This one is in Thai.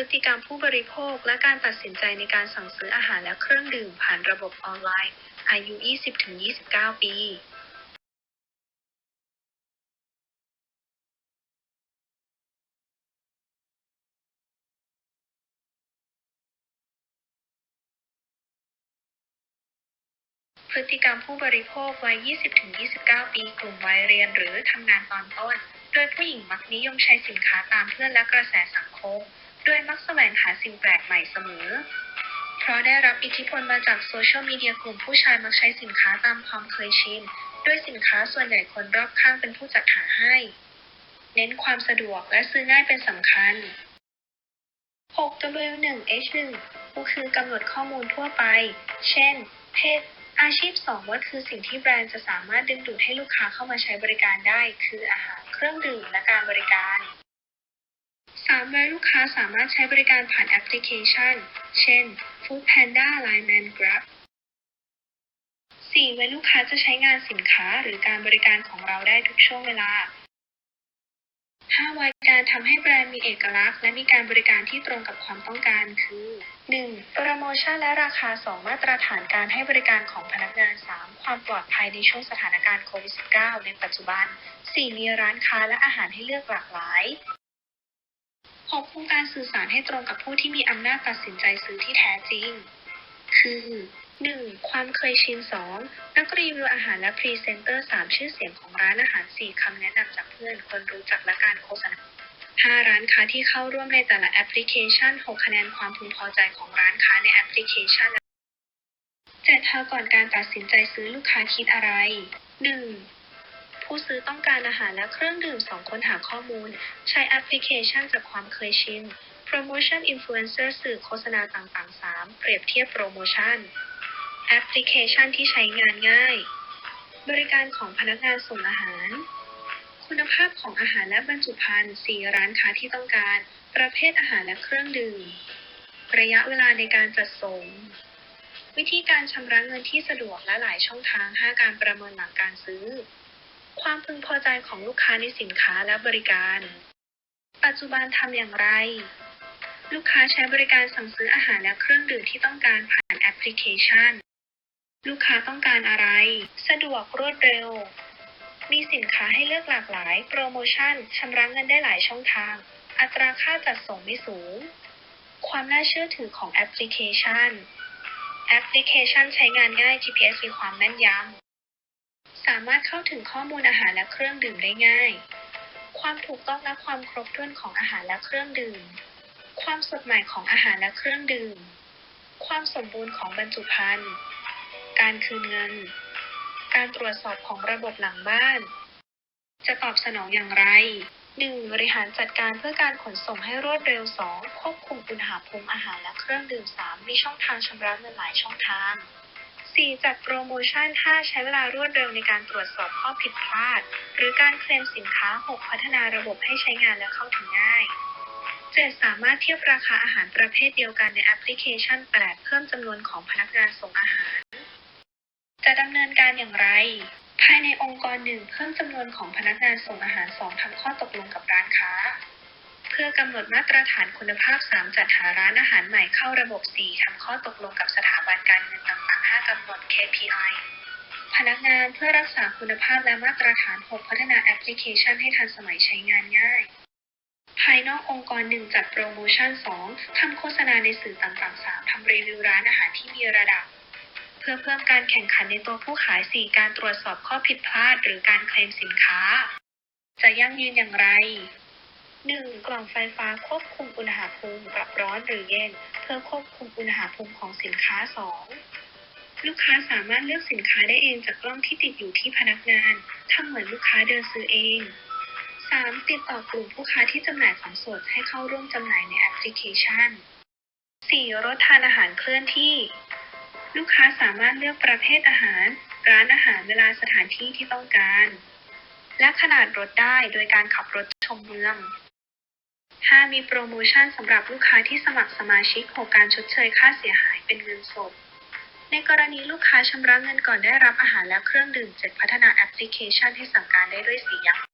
พฤติกรรมผู้บริโภค และการตัดสินใจในการสั่งซื้ออาหารและเครื่องดื่มผ่านระบบออนไลน์ อายุ 20-29 ปีพฤติกรรมผู้บริโภควัย 20-29 ปี กลุ่มวัยเรียนหรือทำงานตอนต้น โดยผู้หญิงมักนิยมใช้สินค้าตามเพื่อนและกระแสสังคม โดยมักแสวงหาสิ่งแปลกใหม่เสมอ เพราะได้รับอิทธิพลมาจากโซเชียลมีเดียกลุ่มผู้ชายมักใช้สินค้าตามความเคยชินโดยสินค้าส่วนใหญ่คนรอบข้างเป็นผู้จัดหาให้ เน้นความสะดวกและซื้อง่ายเป็นสำคัญ 6W1H1 ก็คือกำหนดข้อมูลทั่วไป เช่น เพศ อาชีพ 2 ว่าคือสิ่งที่แบรนด์จะสามารถดึงดูดให้ลูกค้าเข้ามาใช้บริการได้ คืออาหาร เครื่องดื่ม และการบริการ 3. ว่าลูกค้าสามารถใช้บริการผ่านแอปพลิเคชัน เช่น Foodpanda, Line Man, Grab 4. ว่าลูกค้าจะใช้งานสินค้าหรือการบริการของเราได้ทุกช่วงเวลา 5. วัยการทำให้แบรนด์มีเอกลักษณ์ และมีการบริการที่ตรงกับความต้องการคือ 1. โปรโมชั่นและราคา 2. มาตรฐานการให้บริการของพนักงาน 3. ความปลอดภัยในช่วงสถานการณ์โควิด -19 ในปัจจุบัน 4. มีร้านค้าและอาหารให้เลือกหลากหลาย 6. โครงการสื่อสารให้ตรงกับผู้ที่มีอำนาจตัดสินใจซื้อที่แท้จริง คือ 1. ความเคยชิน 2. นักรีวิวอาหารและพรีเซนเตอร์ 3. ชื่อเสียงของร้านอาหาร 4. คำแนะนำจากเพื่อน คนรู้จักและการโฆษณา 5. ร้านค้าที่เข้าร่วมในแต่ละแอปพลิเคชัน 6. คะแนนความพึงพอใจของร้านค้าในแอปพลิเคชัน 7. เธอก่อนการตัดสินใจซื้อลูกค้าคิดอะไร 1. ผู้ซื้อต้องการอาหารและเครื่องดื่ม 2. ค้นหาข้อมูล ใช้แอปพลิเคชันจากความเคยชินโปรโมชั่นอินฟลูเอนเซอร์สื่อโฆษณาต่างๆ 3. เปรียบเทียบโปรโมชั่น แอปพลิเคชันที่ใช้งานง่าย บริการของพนักงานส่งอาหาร คุณภาพของอาหารและบรรจุภัณฑ์4ร้านค้าที่ต้องการ ประเภทอาหารและเครื่องดื่ม ระยะเวลาในการจัดส่ง วิธีการชำระเงินที่สะดวกและหลายช่องทาง 5 การประเมินหลังการซื้อ ความพึงพอใจของลูกค้าในสินค้าและบริการ ปัจจุบันทำอย่างไร ลูกค้าใช้บริการสั่งซื้ออาหารและเครื่องดื่มที่ต้องการผ่านแอปพลิเคชัน ลูกค้าต้องการอะไร สะดวกรวดเร็ว มีสินค้าให้เลือกหลากหลาย โปรโมชั่นชำระเงินได้หลายช่องทาง อัตราค่าจัดส่งไม่สูง ความน่าเชื่อถือของแอปพลิเคชัน แอปพลิเคชันใช้งานง่าย GPS มีความแม่นยำ สามารถเข้าถึงข้อมูลอาหารและเครื่องดื่มได้ง่าย ความถูกต้องและความครบถ้วนของอาหารและเครื่องดื่ม ความสดใหม่ของอาหารและเครื่องดื่ม ความสมบูรณ์ของบรรจุภัณฑ์ การคืนเงิน การตรวจสอบของระบบหลังบ้าน จะตอบสนองอย่างไร 1. บริหารจัดการเพื่อการขนส่งให้รวดเร็ว 2. ควบคุมอุณหภูมิอาหารและเครื่องดื่ม 3. มีช่องทางชำระเงินหลายช่องทาง 4. จัดโปรโมชั่น 5. ใช้เวลารวดเร็วในการตรวจสอบข้อผิดพลาด หรือการเคลมสินค้า 6. พัฒนาระบบให้ใช้งานและเข้าถึงง่าย 7. สามารถเทียบราคาอาหารประเภทเดียวกันในแอปพลิเคชัน 8. เพิ่มจำนวนของพนักงานส่งอาหาร จะดำเนินการอย่างไร ภายในองค์กรหนึ่งเพิ่มจำนวนของพนักงานส่งอาหาร 2. ทำข้อตกลงกับร้านค้า เพื่อกำหนดมาตรฐานคุณภาพ 3. จัดหาร้านอาหารใหม่เข้าระบบ 4. ทำข้อตกลงกับสถาบันการเงินต่างๆ 5. กำหนด KPI พนักงานเพื่อรักษาคุณภาพและมาตรฐาน 6. พัฒนาแอปพลิเคชันให้ทันสมัยใช้งานง่าย ภายนอกองค์กร 1 จัดโปรโมชั่น 2. ทำโฆษณาในสื่อต่างๆ 3. ทำรีวิวร้านอาหารที่มีระดับ เพื่อเพิ่มการแข่งขันในตัวผู้ขาย 4. การตรวจสอบข้อผิดพลาด หรือการเคลมสินค้า จะยั่งยืนอย่างไร 1. กล่องไฟฟ้าควบคุมอุณหภูมิปรับร้อนหรือเย็น เพื่อควบคุมอุณหภูมิของสินค้า 2. ลูกค้าสามารถเลือกสินค้าได้เองจากกล้องที่ติดอยู่ที่พนักงานทำเหมือนลูกค้าเดินซื้อเอง 3. ติดต่อกลุ่มผู้ค้าที่จำหน่ายของสดให้เข้าร่วมจำหน่ายในแอปพลิเคชัน 4. รถทานอาหารเคลื่อนที่ ลูกค้าสามารถเลือกประเภทอาหาร ร้านอาหารเวลาสถานที่ที่ต้องการ และขนาดรถได้โดยการขับรถชมเมือง 5. มีโปรโมชั่นสำหรับลูกค้าที่สมัครสมาชิก6การชดเชยค่าเสียหายเป็นเงินสด ในกรณีลูกค้าชำระเงินก่อนได้รับอาหารและเครื่องดื่มเสร็จพัฒนาแอปพลิเคชันให้สั่งการได้ด้วยสียักษ์